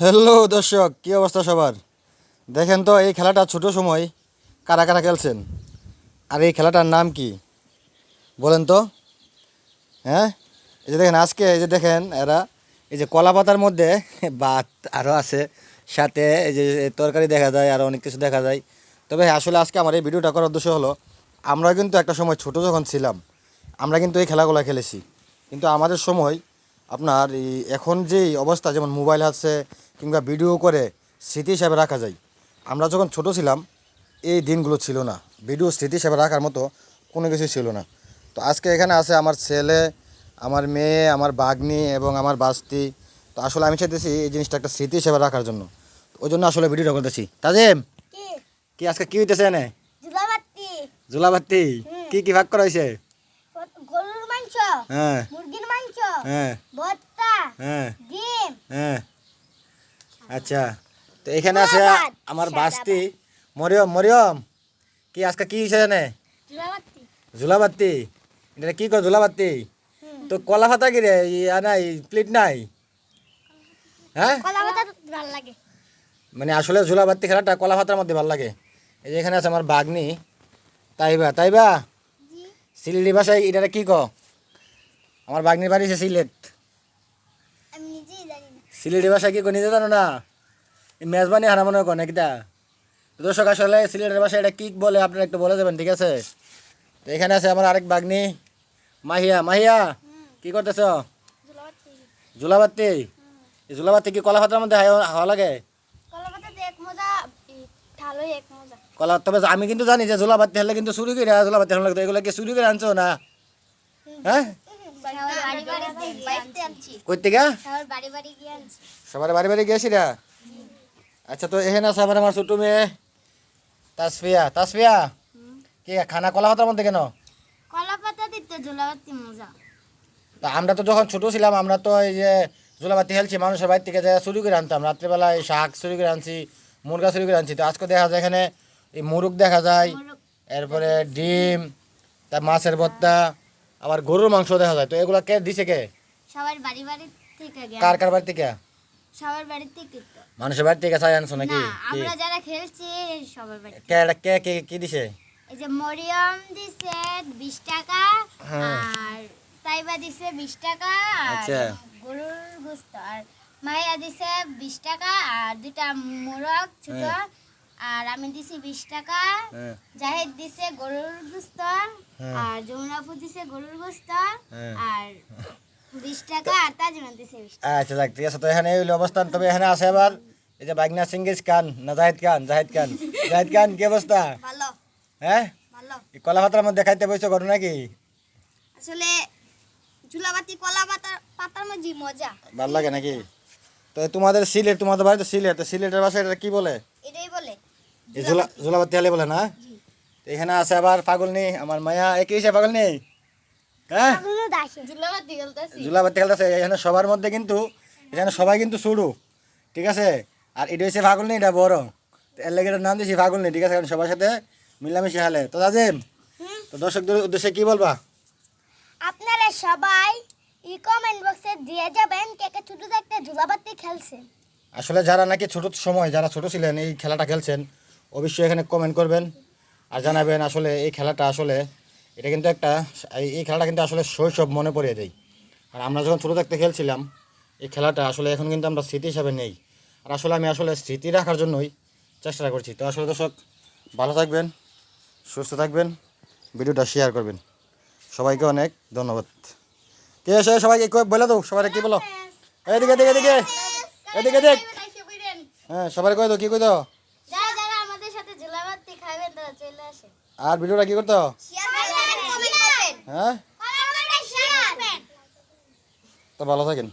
Hello দর্শক কী অবস্থা সবার? দেখেন তো এই খেলাটা ছোট সময় কারা কারা খেলছেন? আর এই খেলাটার নাম কি? বলেন তো। হ্যাঁ? এই যে দেখেন আজকে এই যে দেখেন এরা এই যে কলা পাতার মধ্যে ভাত আরও আছে সাথে এই যে তরকারি দেখা যায় আরও অনেক কিছু দেখা যায়। তবে হ্যাঁ, আসলে আজকে আমার এই ভিডিওটা করার উদ্দেশ্য হলো আমরা কিন্তু একটা সময় ছোট যখন ছিলাম আমরা কিন্তু এই খেলাগুলো খেলেছি। কিন্তু আমাদের সময় আপনার এখন যেই অবস্থা যেমন মোবাইল আছে কিংবা ভিডিও করে স্মৃতি হিসাবে রাখা যায়। আমরা যখন ছোট ছিলাম এই দিনগুলো ছিল না। ভিডিও স্মৃতি হিসাবে রাখার মতো কোনো কিছু ছিল না। তো আজকে এখানে আছে আমার ছেলে আমার মেয়ে আমার বাগনি এবং আমার বাস্তি। তো আসলে আমি চাইতেছি এই জিনিসটা একটা স্মৃতি হিসাবে রাখার জন্য। ওই জন্য আসলে ভিডিওটা করতেছি তাজিম কি? কি আজকে কি হইতেছে এনে? জুলাবাতি। কি কি ভাগ করা হয়েছে গরুর মাংস হ্যাঁ। মুরগির মাংস হ্যাঁ। ভর্তা হ্যাঁ হ্যাঁ। আচ্ছা তো এখানে আছে আমার বাস্তি। মরিয়ম মরিয়ম কি আজকে কি হয়েছে জানে ঝুলাবাত্তি এটা কি কর ঝুলাবাত্তি তো কলা পাতা কি রে? ইয়া নাই প্লেট নাই? হ্যাঁ? মানে আসলে ঝুলাবাত্তি খেলাটা কলা পাতার মধ্যে ভালো লাগে। এই যে এখানে আছে আমার বাগনি। তাইবা তাইবা? সিলেটি ভাষায় এটা কি ক আমার বাগনির বাড়ি সিলেট। সিলেটি ভাষা কি নিজে জানো না? এই মেজবানি হারা মনে কর নাকিটা তো দর্শক আসলে সিলেটের ভাষায় এটা কি বলে আপনারা একটু বলে দেবেন ঠিক আছে? তো এখানে আছে আমার আরেক বাগনি মাহিয়া। মাহিয়া কি করতেছ? জুলাবাতি? জুলাবাত্তি কি কলা পাতার মধ্যে হাওয়া লাগে? কলা তবে আমি কিন্তু জানি যে জুলাবাত্তি হলে কিন্তু চুরি করে জুলাবাত্তি হলে এগুলো কি চুরি করে আনছো না? হ্যাঁ? বাড়ি বাড়ি কই থেকে সবার বাড়ি বাড়ি গিয়ে আনছি। সবার বাড়ি বাড়ি গিয়েছি রা আচ্ছা তো এখানে আছে আবার আমার ছোট মেয়ে তাসফিয়া। তাসফিয়া কি খানা কলা পাতার মধ্যে কেন? কলা পাতা দিতে জুলাবাতি মজা। তা আমরা তো যখন ছোট ছিলাম আমরা তো এই যে জুলাবাতি খেলছি মানুষের বাড়ি থেকে যায় চুরি করে আনতাম। রাত্রেবেলায় শাক চুরি করে আনছি মুরগা চুরি করে আনছি। তো আজকে দেখা যায় এখানে এই মুরগ দেখা যায় এরপরে ডিম তার মাছের ভর্তা। আবার গরুর মাংস দেখা যায়। তো এগুলা কে দিছে কে? সবার বাড়ি বাড়ি থেকে গে কার কার বাড়ি থেকে? সবার বাড়ি থেকে তো। মানুষের বাড়ি থেকে চাই আনছো নাকি? না আমরা যারা খেলছি সবার বাড়ি কে কে কে কি দিছে? এই যে মরিয়ম দিছে বিশ টাকা হ্যাঁ। আর তাইবা দিছে বিশ টাকা আর আচ্ছা। গরুর গোস্ত। আর মায়া দিছে বিশ টাকা আর দুটা মোরগ ছোট। হ্যাঁ। আর আমি দিছি বিশ টাকা হ্যাঁ। জাহেদ দিছে গরুর গোস্ত হ্যাঁ। আর যমুনাপুর দিছে গরুর গোস্ত হ্যাঁ। আর বিশ টাকা আর তাজমান দিছে আচ্ছা যাক ঠিক আছে তো এখানে এই হলো অবস্থান। তবে এখানে আছে আবার এই যে বাগনা সিঙ্গিস খান না জাহিদ খান জাহিদ খান। জাহিদ খান কি অবস্থা? ভালো। হ্যাঁ? ভালো। কলা পাতার মধ্যে খাইতে বসে করো নাকি? আসলে চুলাবাতি কলা পাতার পাতার মধ্যে মজা। ভালো লাগে নাকি? তো তোমাদের সিলেট তোমাদের বাড়ি তো সিলেট তো সিলেটের ভাষায় এটা কি বলে? ঝোলা ঝোলাবাতি হালে বলে না? এখানে আছে আবার পাগলনি আমার মায়া। একই হিসেবে পাগলনি? হ্যাঁ? চুলাবাতি খেলতেছি। ঝুলাবাতি খেলতেছে এখানে সবার মধ্যে কিন্তু এখানে সবাই কিন্তু শুরু ঠিক আছে? আর এটা হচ্ছে ফাগুলনি এটা বড়। এর লাগে এটার নাম দিয়েছি ফাগুলনি ঠিক আছে? কারণ সবার সাথে মিলামিশে হালে। তো দাজিম তো দর্শকদের উদ্দেশ্যে কি বলবা? আপনারা সবাই ই কমেন্ট বক্সে দিয়ে যাবেন কে কে ছোট থাকতে ঝুলাবাতি খেলছেন আসলে যারা নাকি ছোট সময় যারা ছোট ছিলেন এই খেলাটা খেলছেন অবশ্যই এখানে কমেন্ট করবেন আর জানাবেন আসলে এই খেলাটা আসলে, এটা কিন্তু একটা, এই- খেলাটা কিন্তু আসলে শৈশব মনে পড়িয়ে দেয়। আর আমরা যখন ছোটো থাকতে খেলছিলাম, এই খেলাটা আসলে এখন কিন্তু আমরা স্মৃতি হিসাবে নেই। আর আসলে আমি আসলে স্মৃতি রাখার জন্যই চেষ্টা করছি। তো আসলে দর্শক, ভালো থাকবেন, সুস্থ থাকবেন, ভিডিওটা শেয়ার করবেন। সবাইকে অনেক ধন্যবাদ। কে এসে সবাইকে বলে দাও সবাই কি বলো? এদিকে এদিকে এদিকে এদিকে দেখ। হ্যাঁ সবাই কই দাও, কী কই দাও যারা যারা আমাদের সাথে ঝুলাবাতি খাবেন তারা চলে আসেন আর ভিডিওটা কি করতো হ্যাঁ? তো ভালো থাকেন।